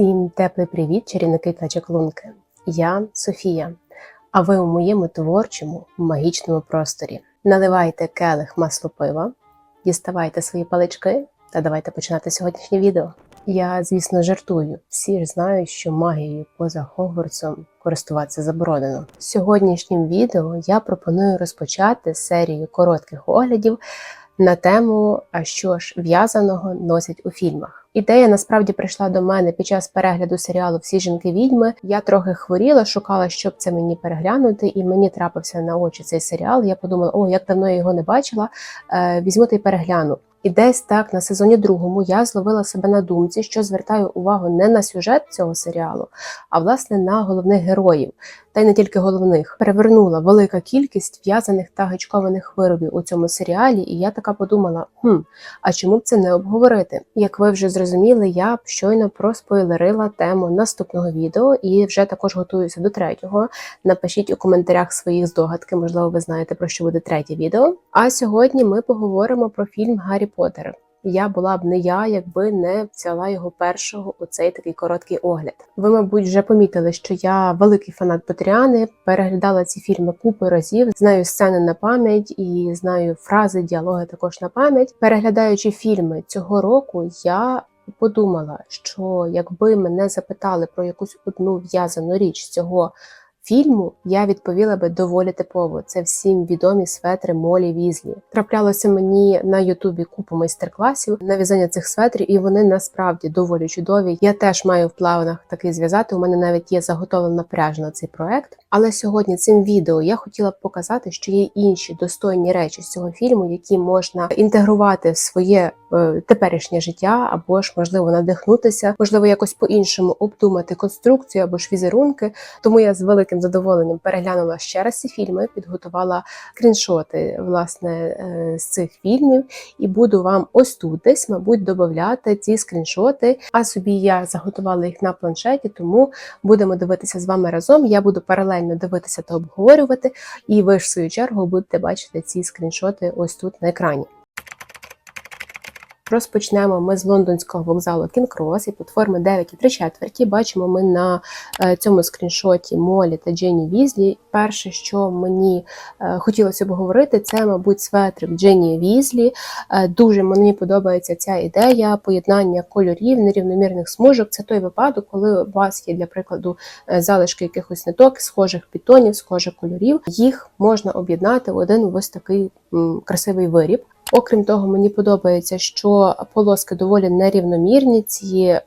Всім теплий привіт, чарівники та чаклунки. Я Софія, а ви у моєму творчому магічному просторі. Наливайте келих масло пива, діставайте свої палички та давайте починати сьогоднішнє відео. Я, звісно, жартую. Всі ж знають, що магією поза Хогвартсом користуватися заборонено. Сьогоднішнім відео я пропоную розпочати серію коротких оглядів на тему, а що ж в'язаного носять у фільмах. Ідея насправді прийшла до мене під час перегляду серіалу Всі жінки відьми. Я трохи хворіла, шукала, щоб це мені переглянути, і мені трапився на очі цей серіал. Я подумала, о, як давно я його не бачила. Е, візьму та й перегляну. І десь так на сезоні другому я зловила себе на думці, що звертаю увагу не на сюжет цього серіалу, а власне на головних героїв, та й не тільки головних. Перевернула велика кількість в'язаних та гачкованих виробів у цьому серіалі, і я така подумала: хм, а чому б це не обговорити? Як ви вже зрозуміли, я б щойно проспойлерила тему наступного відео і вже також готуюся до третього. Напишіть у коментарях своїх здогадки, можливо, ви знаєте про що буде третє відео. А сьогодні ми поговоримо про фільм Гаррі Поттер. Я була б не я, якби не взяла його першого у цей такий короткий огляд. Ви, мабуть, вже помітили, що я великий фанат Потріани, переглядала ці фільми купи разів, знаю сцени на пам'ять і знаю фрази, діалоги також на пам'ять. Переглядаючи фільми цього року, я подумала, що якби мене запитали про якусь одну в'язану річ цього фільму, я відповіла би доволі типово. Це всім відомі светри Молі Візлі. Траплялося мені на Ютубі купу майстер-класів на в'язання цих светрів, і вони насправді доволі чудові. Я теж маю в планах такий зв'язати. У мене навіть є заготовлена пряжа на цей проект. Але сьогодні цим відео я хотіла б показати, що є інші достойні речі з цього фільму, які можна інтегрувати в своє е, теперішнє життя, або ж можливо надихнутися, можливо, якось по-іншому обдумати конструкцію або ж візерунки. Тому я з великим задоволенням переглянула ще раз ці фільми, підготувала скріншоти власне е, з цих фільмів, і буду вам ось тут десь, мабуть, додати ці скріншоти. А собі я заготувала їх на планшеті, тому будемо дивитися з вами разом. Я буду паралельно дивитися та обговорювати, і ви ж в свою чергу будете бачити ці скріншоти ось тут на екрані. Розпочнемо ми з лондонського вокзалу Кінг-Крос і платформи 9,3 четверті. Бачимо ми на е, цьому скріншоті Молі та Дженні Візлі. Перше, що мені е, хотілося б говорити, це, мабуть, светрик Дженні Візлі. Е, дуже мені подобається ця ідея поєднання кольорів, нерівномірних смужок. Це той випадок, коли у вас є, для прикладу, залишки якихось ниток, схожих підтонів, схожих кольорів. Їх можна об'єднати в один ось такий красивий виріб. Окрім того, мені подобається, що полоски доволі нерівномірні, ці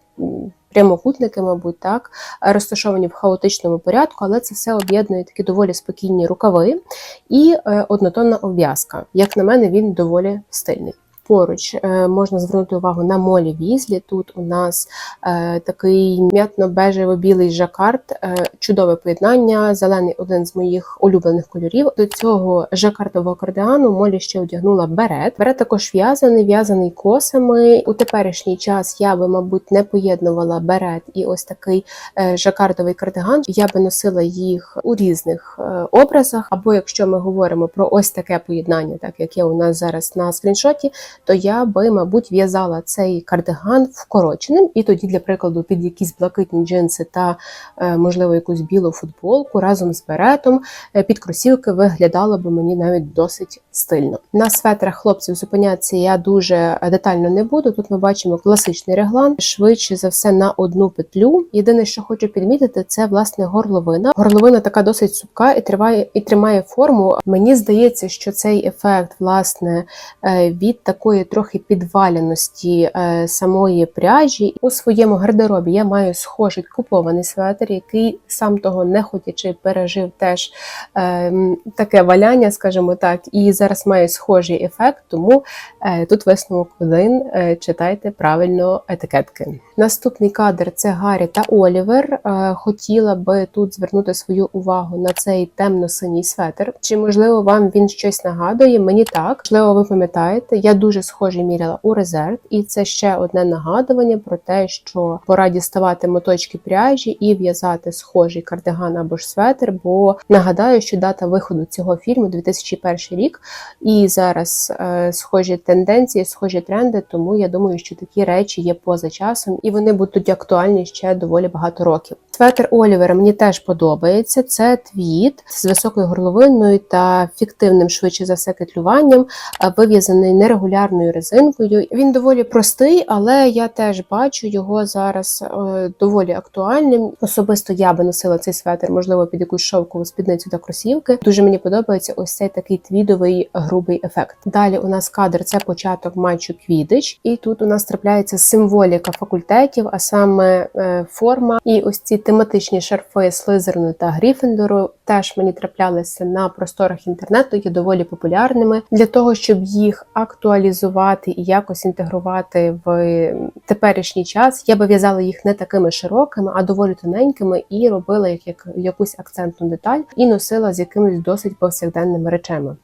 прямокутники, мабуть, так, розташовані в хаотичному порядку, але це все об'єднує такі доволі спокійні рукави і однотонна обв'язка. Як на мене, він доволі стильний. Поруч е, можна звернути увагу на молі візлі. Тут у нас е, такий м'ятно-бежево-білий жакард, е, чудове поєднання, зелений один з моїх улюблених кольорів. До цього жакардового кардиану молі ще одягнула берет. Берет також в'язаний, в'язаний косами. У теперішній час я би, мабуть, не поєднувала берет і ось такий жакардовий кардиган. Я би носила їх у різних образах. Або якщо ми говоримо про ось таке поєднання, так як є у нас зараз на скріншоті то я би, мабуть, в'язала цей кардиган вкороченим, і тоді, для прикладу, під якісь блакитні джинси та, е, можливо, якусь білу футболку разом з беретом е, під кросівки виглядало би мені навіть досить стильно. На светрах хлопців зупинятися я дуже детально не буду. Тут ми бачимо класичний реглан, швидше за все на одну петлю. Єдине, що хочу підмітити, це власне горловина. Горловина така досить супка і триває і тримає форму. Мені здається, що цей ефект, власне, е, від такої такої трохи підваляності е, самої пряжі. У своєму гардеробі я маю схожий купований светр, який сам того не хотячи пережив теж е, таке валяння, скажімо так, і зараз має схожий ефект, тому е, тут висновок один. Е, читайте правильно етикетки. Наступний кадр це Гаррі та Олівер. Хотіла би тут звернути свою увагу на цей темно-синій светр. Чи можливо вам він щось нагадує? Мені так, можливо, ви пам'ятаєте, я дуже дуже схожий міряла у резерв, і це ще одне нагадування про те, що пора діставати моточки пряжі і в'язати схожий кардиган або ж светр. Бо нагадаю, що дата виходу цього фільму 2001 рік, і зараз е, схожі тенденції, схожі тренди. Тому я думаю, що такі речі є поза часом, і вони будуть актуальні ще доволі багато років. Светр Олівера мені теж подобається. Це твіт з високою горловиною та фіктивним, швидше за все, кетлюванням, е, вив'язаний нерегулярною резинкою. Він доволі простий, але я теж бачу його зараз е, доволі актуальним. Особисто я би носила цей светр, можливо, під якусь шовкову спідницю та кросівки. Дуже мені подобається ось цей такий твідовий грубий ефект. Далі у нас кадр це початок матчу Квідич, і тут у нас трапляється символіка факультетів, а саме е, форма і ось ці тематичні шарфи Слизерну та Гріфіндору теж мені траплялися на просторах інтернету, є доволі популярними для того, щоб їх актуалізувати і якось інтегрувати в теперішній час. Я би в'язала їх не такими широкими, а доволі тоненькими, і робила їх як якусь акцентну деталь, і носила з якимись досить повсякденними речами.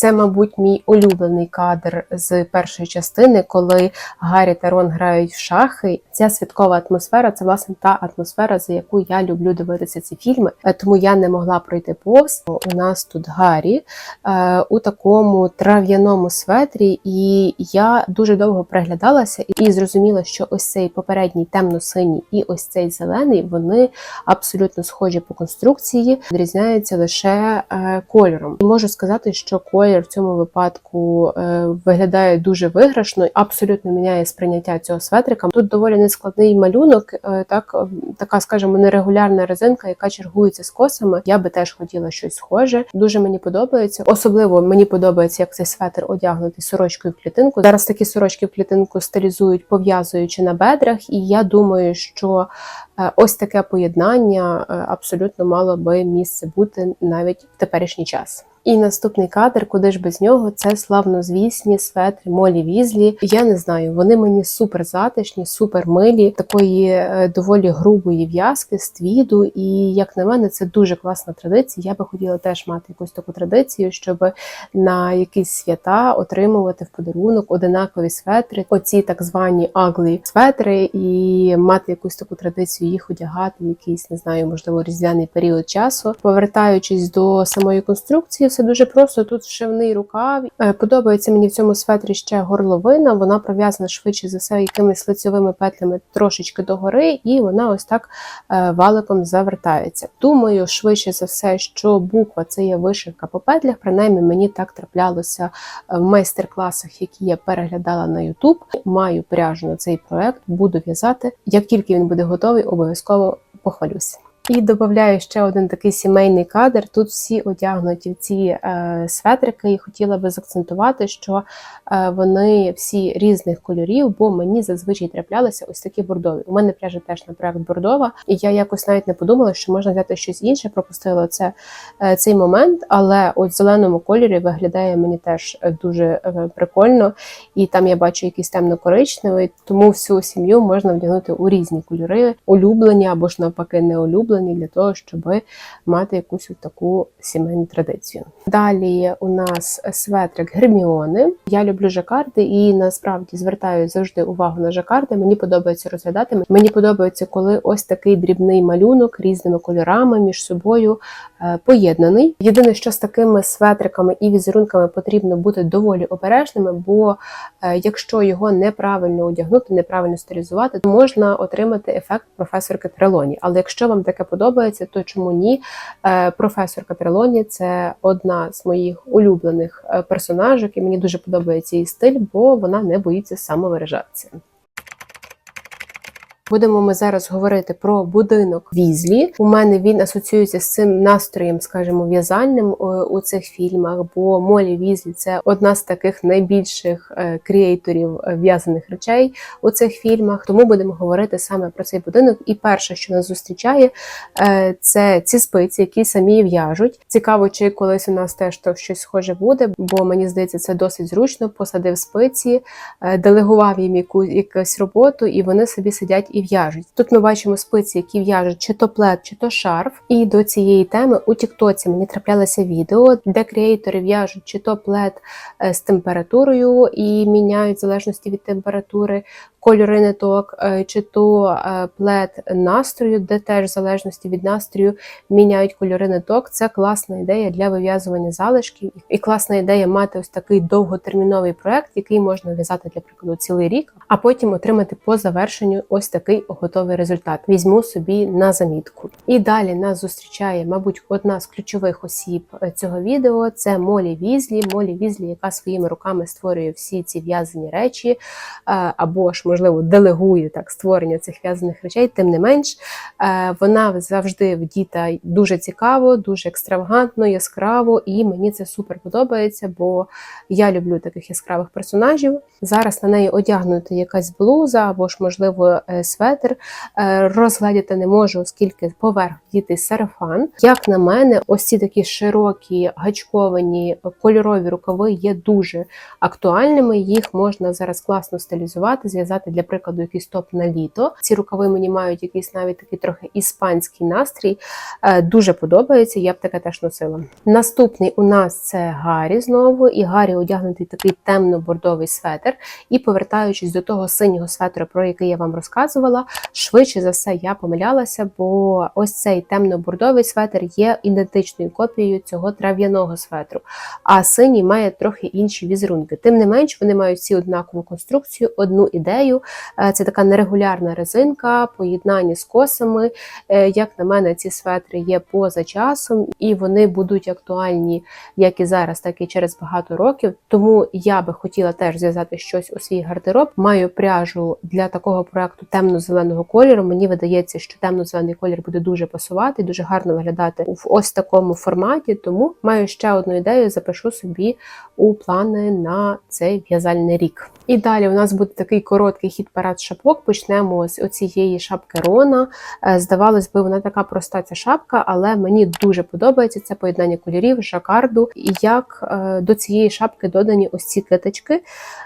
Це, мабуть, мій улюблений кадр з першої частини, коли Гаррі та Рон грають в шахи. Ця святкова атмосфера це власне та атмосфера, за яку я люблю дивитися ці фільми. Е, Тому я не могла пройти повз. У нас тут Гаррі е, у такому трав'яному светрі, і я дуже довго приглядалася і зрозуміла, що ось цей попередній темно-синій і ось цей зелений вони абсолютно схожі по конструкції, відрізняються лише е, кольором. І можу сказати, що колір в цьому випадку е, виглядає дуже виграшно, абсолютно міняє сприйняття цього светрика. Тут доволі нескладний малюнок, е, так е, така, скажімо, нерегулярна резинка, яка чергується з косами. Я би теж хотіла щось схоже. Дуже мені подобається. Особливо мені подобається, як цей светр одягнутий сорочкою в клітинку. Зараз такі сорочки в клітинку стилізують, пов'язуючи на бедрах, і я думаю, що ось таке поєднання абсолютно мало би місце бути навіть в теперішній час. І наступний кадр, куди ж без нього, це славнозвісні светри Молі Візлі. Я не знаю, вони мені супер затишні, супер милі, такої е, доволі грубої в'язки з твіду. І як на мене, це дуже класна традиція. Я би хотіла теж мати якусь таку традицію, щоб на якісь свята отримувати в подарунок одинакові светри, оці так звані аглі светри, і мати якусь таку традицію їх одягати в якийсь, не знаю, можливо, різдвяний період часу. Повертаючись до самої конструкції, все дуже просто. Тут вшивний рукав. Е, Подобається мені в цьому светрі ще горловина. Вона пров'язана швидше за все якимись лицьовими петлями трошечки догори, і вона ось так е, валиком завертається. Думаю, швидше за все, що буква це є вишивка по петлях. Принаймні мені так траплялося е, в майстер-класах, які я переглядала на YouTube. Маю пряжу на цей проект, буду в'язати. Як тільки він буде готовий, обов'язково похвалюся. І додаю ще один такий сімейний кадр. Тут всі одягнуті в ці е, светрики, і хотіла би заакцентувати, що е, вони всі різних кольорів, бо мені зазвичай траплялися ось такі бордові. У мене пряжа теж на проект бордова, і я якось навіть не подумала, що можна взяти щось інше. Пропустила це е, цей момент, але от в зеленому кольорі виглядає мені теж дуже е, прикольно, і там я бачу якийсь темно-коричневий, тому всю сім'ю можна вдягнути у різні кольори, улюблені або ж навпаки не улюблені для того, щоб мати якусь таку сімейну традицію. Далі у нас светрик Герміони. Я люблю жакарди і насправді звертаю завжди увагу на жакарди. Мені подобається розглядати. Мені подобається, коли ось такий дрібний малюнок різними кольорами між собою е, поєднаний. Єдине, що з такими светриками і візерунками потрібно бути доволі обережними, бо е, якщо його неправильно одягнути, неправильно стилізувати, то можна отримати ефект професорки Трелоні. Але якщо вам таке подобається, то чому ні? Е, Професорка Трелоні це одна з моїх улюблених е, персонажок, і мені дуже подобається її стиль, бо вона не боїться самовиражатися. Будемо ми зараз говорити про будинок Візлі. У мене він асоціюється з цим настроєм, скажімо, в'язальним е, у цих фільмах. Бо Молі Візлі це одна з таких найбільших е, креаторів е, в'язаних речей у цих фільмах. Тому будемо говорити саме про цей будинок. І перше, що нас зустрічає, це ці спиці, які самі в'яжуть. Цікаво, чи колись у нас теж то щось схоже буде, бо мені здається, це досить зручно. Посадив спиці, делегував їм яку якусь роботу, і вони собі сидять і в'яжуть. Тут ми бачимо спиці, які в'яжуть чи то плед, чи то шарф. І до цієї теми у Тіктоці мені траплялося відео, де креатори в'яжуть чи то плед е, з температурою і міняють в залежності від температури кольори ниток, е, чи то е, плед настрою, де теж в залежності від настрою міняють кольори ниток. Це класна ідея для вив'язування залишків, і класна ідея мати ось такий довготерміновий проект, який можна в'язати для прикладу цілий рік, а потім отримати по завершенню ось такий готовий результат. Візьму собі на замітку. І далі нас зустрічає, мабуть, одна з ключових осіб е, цього відео. Це Молі Візлі. Молі Візлі, яка своїми руками створює всі ці в'язані речі, або ж можливо, делегує так створення цих в'язаних речей, тим не менш, е, вона завжди вдіта дуже цікаво, дуже екстравагантно, яскраво, і мені це супер подобається, бо я люблю таких яскравих персонажів. Зараз на неї одягнута якась блуза або ж, можливо, е, светр. Е, розглядіти не можу, оскільки поверх вдіти сарафан. Як на мене, ось ці такі широкі гачковані кольорові рукави є дуже актуальними. Їх можна зараз класно стилізувати, зв'язати взяти для прикладу якийсь топ на літо. Ці рукави мені мають якийсь навіть такий трохи іспанський настрій. Е, дуже подобається, я б таке теж носила. Наступний у нас це Гаррі знову, і Гаррі одягнутий такий темно-бордовий светр. І повертаючись до того синього светра, про який я вам розказувала, швидше за все я помилялася, бо ось цей темно-бордовий светр є ідентичною копією цього трав'яного светру. А синій має трохи інші візерунки. Тим не менш, вони мають всі однакову конструкцію, одну ідею резиною. Е, це така нерегулярна резинка, поєднання з косами. Е, як на мене, ці светри є поза часом, і вони будуть актуальні як і зараз, так і через багато років. Тому я би хотіла теж зв'язати щось у свій гардероб. Маю пряжу для такого проекту темно-зеленого кольору. Мені видається, що темно-зелений колір буде дуже пасувати, дуже гарно виглядати в ось такому форматі. Тому маю ще одну ідею, запишу собі у плани на цей в'язальний рік. І далі у нас буде такий короткий хід парад шапок. Почнемо з оцієї шапки Рона. Е, здавалось би, вона така проста ця шапка, але мені дуже подобається це поєднання кольорів, жакарду. І як е, до цієї шапки додані ось ці киточки,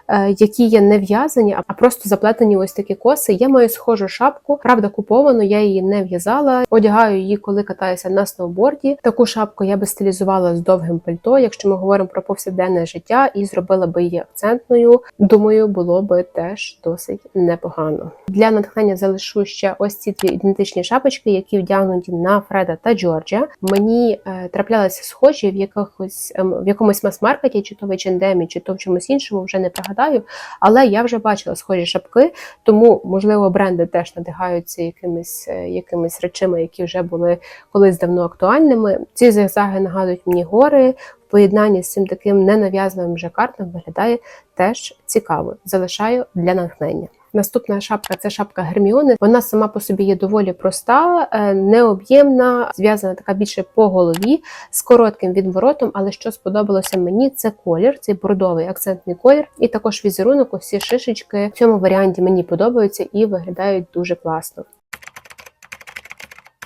е, які є не в'язані, а просто заплетені ось такі коси. Я маю схожу шапку, правда, куповану, я її не в'язала. Одягаю її, коли катаюся на сноуборді. Таку шапку я би стилізувала з довгим пальто, якщо ми говоримо про повсякденне життя, і зробила би її акцентною. Думаю, думаю, було би теж досить непогано. Для натхнення залишу ще ось ці дві ідентичні шапочки, які вдягнуті на Фреда та Джорджа. Мені е, траплялися схожі в якихось е, в якомусь мас-маркеті, чи то в H&M, чи то в чомусь іншому, вже не пригадаю. Але я вже бачила схожі шапки, тому можливо бренди теж надихаються якимись е, якимись речами, які вже були колись давно актуальними. Ці зигзаги нагадують мені гори поєднанні з цим таким ненав'язливим жакартом виглядає теж цікаво. Залишаю для натхнення. Наступна шапка це шапка Герміони. Вона сама по собі є доволі проста, е, необ'ємна, зв'язана така більше по голові з коротким відворотом. Але що сподобалося мені, це колір, цей бордовий акцентний колір, і також візерунок. Усі шишечки в цьому варіанті мені подобаються і виглядають дуже класно.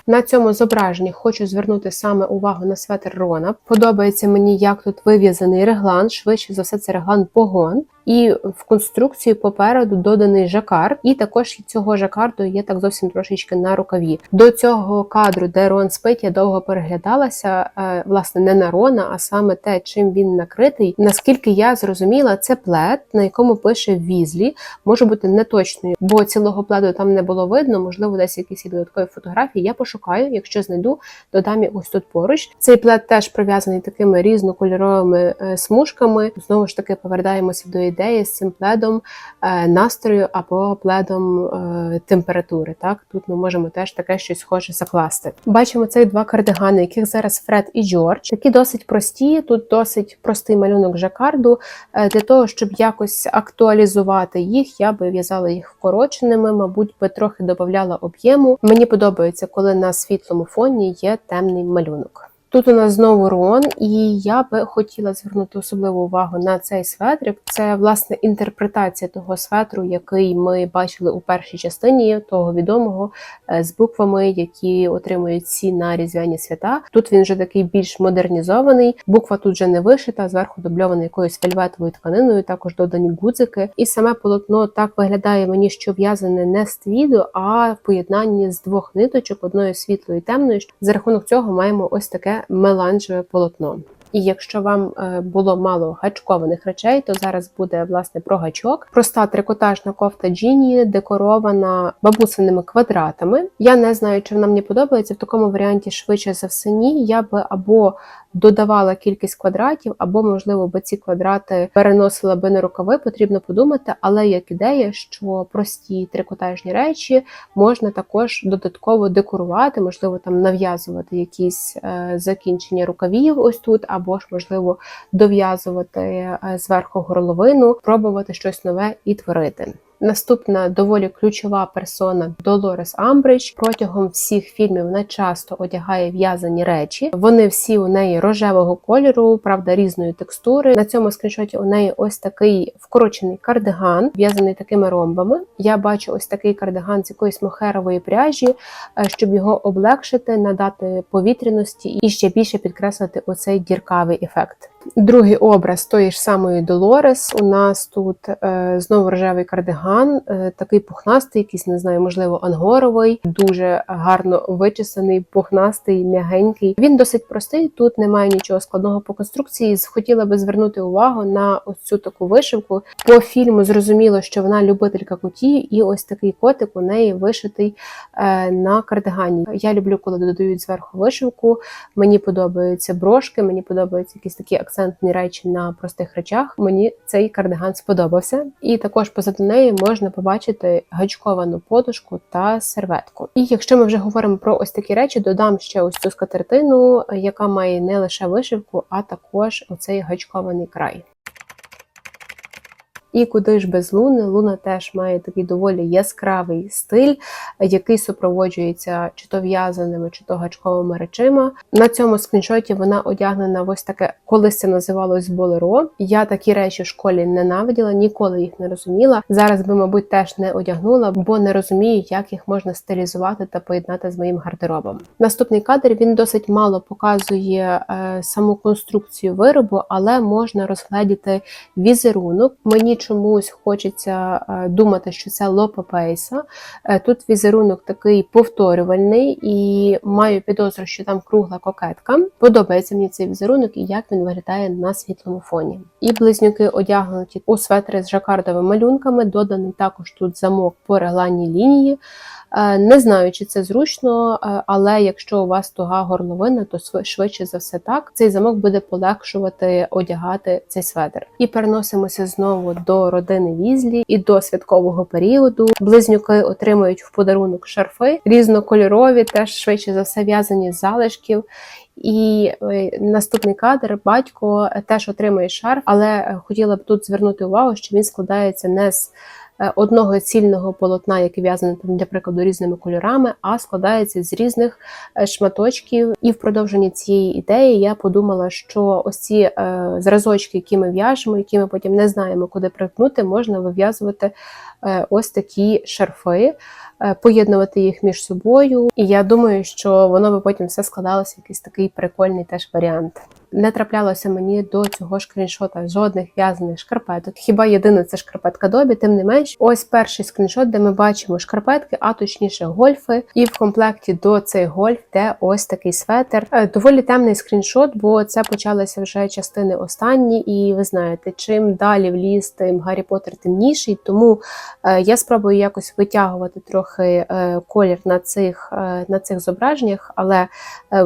На цьому зображенні хочу звернути саме увагу на светр Рона. Подобається мені, як тут вив'язаний реглан, швидше за все, це реглан погон і в конструкцію попереду доданий жакард, і також цього жакарду є так зовсім трошечки на рукаві. До цього кадру, де Рон спить, я довго переглядалася, е, власне, не на Рона, а саме те, чим він накритий. Наскільки я зрозуміла, це плед, на якому пише Візлі, може бути неточною, бо цілого пледу там не було видно, можливо, десь якісь додаткові фотографії. Я пошукаю, якщо знайду, додам ось тут поруч. Цей плед теж прив'язаний такими різнокольоровими е, смужками. Знову ж таки, повертаємося до ідеї ідеї з цим пледом е, настрою або пледом е, температури. Так Тут ми можемо теж таке щось схоже закласти. Бачимо цих два кардигани, яких зараз Фред і Джордж. Такі досить прості, тут досить простий малюнок жакарду. Е, для того, щоб якось актуалізувати їх, я би в'язала їх вкороченими, мабуть, би трохи додавала об'єму. Мені подобається, коли на світлому фоні є темний малюнок. Тут у нас знову рон, і я би хотіла звернути особливу увагу на цей светрик. Це власне інтерпретація того светру, який ми бачили у першій частині того відомого е, з буквами, які отримують ці на різдвяні свята. Тут він вже такий більш модернізований. Буква тут вже не вишита, зверху дубльована якоюсь вельветовою тканиною, також додані гудзики. І саме полотно так виглядає мені, що в'язане не з твіду, а в поєднанні з двох ниточок, одної світлої і темної. За рахунок цього маємо ось таке меланжеве полотно. І якщо вам е, було мало гачкованих речей, то зараз буде власне про гачок. Проста трикотажна кофта джіні, декорована бабусиними квадратами. Я не знаю, чи вона мені подобається в такому варіанті швидше за все ні. Я би або додавала кількість квадратів, або, можливо, би ці квадрати переносила би на рукави, потрібно подумати, але як ідея, що прості трикотажні речі можна також додатково декорувати, можливо, там нав'язувати якісь е, закінчення рукавів ось тут, або ж, можливо, дов'язувати е, зверху горловину, пробувати щось нове і творити. Наступна доволі ключова персона Долорес Амбридж. Протягом всіх фільмів вона часто одягає в'язані речі. Вони всі у неї рожевого кольору, правда, різної текстури. На цьому скріншоті у неї ось такий вкорочений кардиган, в'язаний такими ромбами. Я бачу ось такий кардиган з якоїсь мохерової пряжі, е, щоб його облегшити, надати повітряності і ще більше підкреслити оцей діркавий ефект. Другий образ тої ж самої Долорес. У нас тут е, знову рожевий кардиган, е, такий пухнастий, якийсь, не знаю, можливо, ангоровий, дуже гарно вичесаний, пухнастий, м'ягенький. Він досить простий, тут немає нічого складного по конструкції. Хотіла би звернути увагу на цю таку вишивку. По фільму зрозуміло, що вона любителька куті, і ось такий котик у неї вишитий е, на кардигані. Я люблю, коли додають зверху вишивку. Мені подобаються брошки, мені подобаються якісь такі акцентні речі на простих речах. Мені цей кардиган сподобався, і також позаду неї можна побачити гачковану подушку та серветку. І якщо ми вже говоримо про ось такі речі, додам ще ось цю скатертину, яка має не лише вишивку, а також оцей гачкований край. І куди ж без луни? Луна теж має такий доволі яскравий стиль, який супроводжується чи то в'язаними, чи то гачковими речима. На цьому скріншоті вона одягнена в ось таке, колись це називалось болеро. Я такі речі в школі ненавиділа, ніколи їх не розуміла. Зараз би, мабуть, теж не одягнула, бо не розумію, як їх можна стилізувати та поєднати з моїм гардеробом. Наступний кадр він досить мало показує е, саму конструкцію виробу, але можна розгледіти візерунок. Мені чомусь хочеться е, думати, що це лопа пейса. Е, тут візерунок такий повторювальний і маю підозру, що там кругла кокетка. Подобається мені цей візерунок і як він виглядає на світлому фоні. І близнюки одягнуті у светри з жакардовими малюнками, доданий також тут замок по регланній лінії. Е, не знаю, чи це зручно, е, але якщо у вас туга горловина, то швидше за все так. Цей замок буде полегшувати одягати цей светр. І переносимося знову до родини візлі і до святкового періоду. Близнюки отримують в подарунок шарфи різнокольорові, теж швидше за все в'язані з залишків. І е, наступний кадр батько теж отримує шарф, але хотіла б тут звернути увагу, що він складається не з одного цільного полотна, яке в'язане там для прикладу різними кольорами, а складається з різних е, шматочків. І в продовженні цієї ідеї я подумала, що ось ці е, зразочки, які ми в'яжемо, які ми потім не знаємо, куди приткнути, можна вив'язувати ось такі шарфи. Поєднувати їх між собою, і я думаю, що воно би потім все складалося якийсь такий прикольний теж варіант не траплялося мені до цього скріншота жодних в'язаних шкарпеток. Хіба єдине це шкарпетка добі, тим не менш, ось перший скріншот, де ми бачимо шкарпетки, а точніше гольфи. І в комплекті до цей гольф де ось такий светр. Е, доволі темний скріншот, бо це почалися вже частини останні, і ви знаєте, чим далі в ліс, тим Гаррі Поттер темніший. Тому е, я спробую якось витягувати трохи е, колір на цих на цих зображеннях, але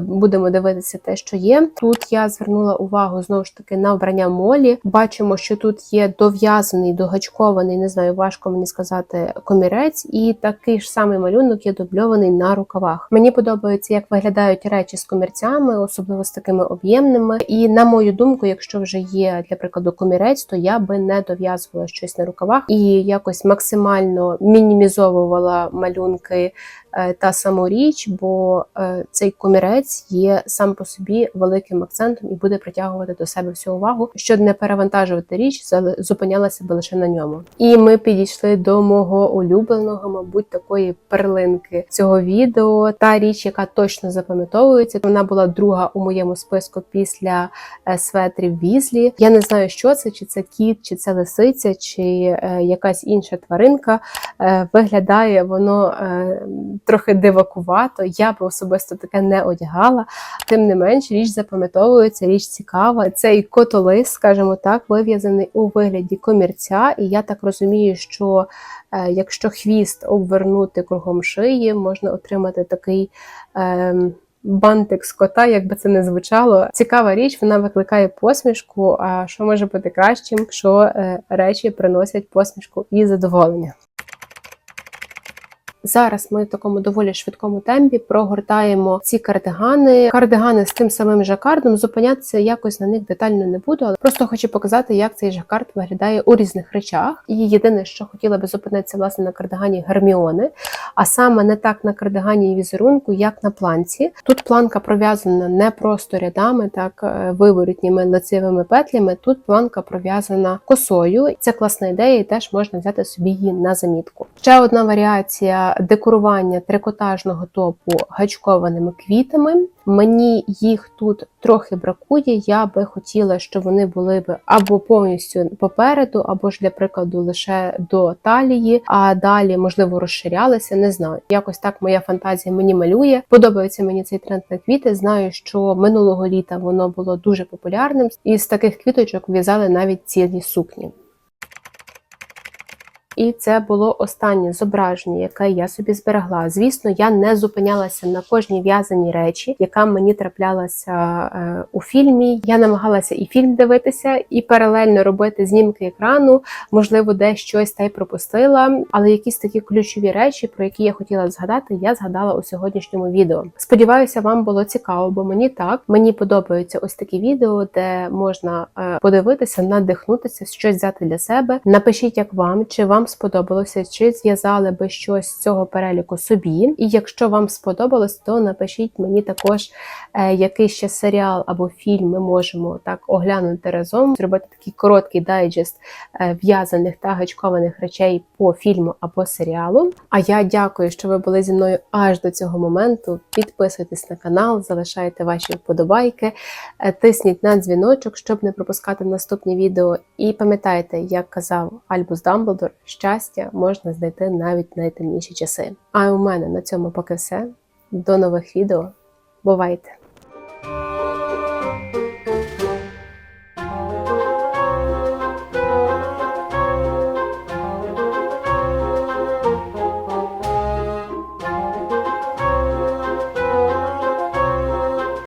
будемо дивитися те, що є. Тут я звернула увагу знову ж таки на вбрання молі. Бачимо, що тут є дов'язаний, догачкований, не знаю, важко мені сказати, комірець, і такий ж самий малюнок є дубльований на рукавах. Мені подобається, як виглядають речі з комірцями, особливо з такими об'ємними. І на мою думку, якщо вже є для прикладу комірець, то я би не дов'язувала щось на рукавах і якось максимально мінімізовувала малюнки та саму річ, бо е, цей комірець є сам по собі великим акцентом і буде притягувати до себе всю увагу, щоб не перевантажувати річ, зупинялася би лише на ньому. І ми підійшли до мого улюбленого, мабуть, такої перлинки цього відео. Та річ, яка точно запам'ятовується, вона була друга у моєму списку після е, светрів Візлі. Я не знаю, що це, чи це кіт, чи це лисиця, чи е, якась інша тваринка. Е, виглядає воно е, трохи дивакувато. Я би особисто таке не одягала. Тим не менш, річ запам'ятовується, річ цікава. Цей котолис, скажімо так, вив'язаний у вигляді комірця. І я так розумію, що е, якщо хвіст обвернути кругом шиї, можна отримати такий. Е, Бантик з кота, як би це не звучало, цікава річ, вона викликає посмішку. А що може бути кращим, якщо е, речі приносять посмішку і задоволення? Зараз ми в такому доволі швидкому темпі прогортаємо ці кардигани. Кардигани з тим самим жакардом. Зупинятися якось на них детально не буду, але просто хочу показати, як цей жакард виглядає у різних речах. І єдине, що хотіла би зупинитися власне на кардигані Герміони, а саме не так на кардигані і візерунку, як на планці. Тут планка пров'язана не просто рядами, так е, виворітніми лицевими петлями. Тут планка пров'язана косою. Це класна ідея, і теж можна взяти собі її на замітку. Ще одна варіація декорування трикотажного топу гачкованими квітами. Мені їх тут трохи бракує. Я би хотіла, щоб вони були б або повністю попереду, або ж для прикладу лише до талії, а далі можливо розширялися. Не знаю. Якось так моя фантазія мені малює. Подобається мені цей тренд на квіти. Знаю, що минулого літа воно було дуже популярним, і з таких квіточок в'язали навіть цілі сукні. І це було останнє зображення, яке я собі зберегла. Звісно, я не зупинялася на кожній в'язаній речі, яка мені траплялася е, у фільмі. Я намагалася і фільм дивитися, і паралельно робити знімки екрану. Можливо, десь щось та й пропустила. Але якісь такі ключові речі, про які я хотіла згадати, я згадала у сьогоднішньому відео. Сподіваюся, вам було цікаво, бо мені так мені подобаються ось такі відео, де можна е, подивитися, надихнутися, щось взяти для себе. Напишіть, як вам, чи вам сподобалося, чи зв'язали би щось з цього переліку собі. І якщо вам сподобалось, то напишіть мені також, е, який ще серіал або фільм ми можемо так оглянути разом, зробити такий короткий дайджест е, в'язаних та гачкованих речей по фільму або серіалу. А я дякую, що ви були зі мною аж до цього моменту. Підписуйтесь на канал, залишайте ваші вподобайки, е, тисніть на дзвіночок, щоб не пропускати наступні відео. І пам'ятайте, як казав Альбус Дамблдор, щастя можна знайти навіть найтемніші часи. А у мене на цьому поки все. До нових відео. Бувайте!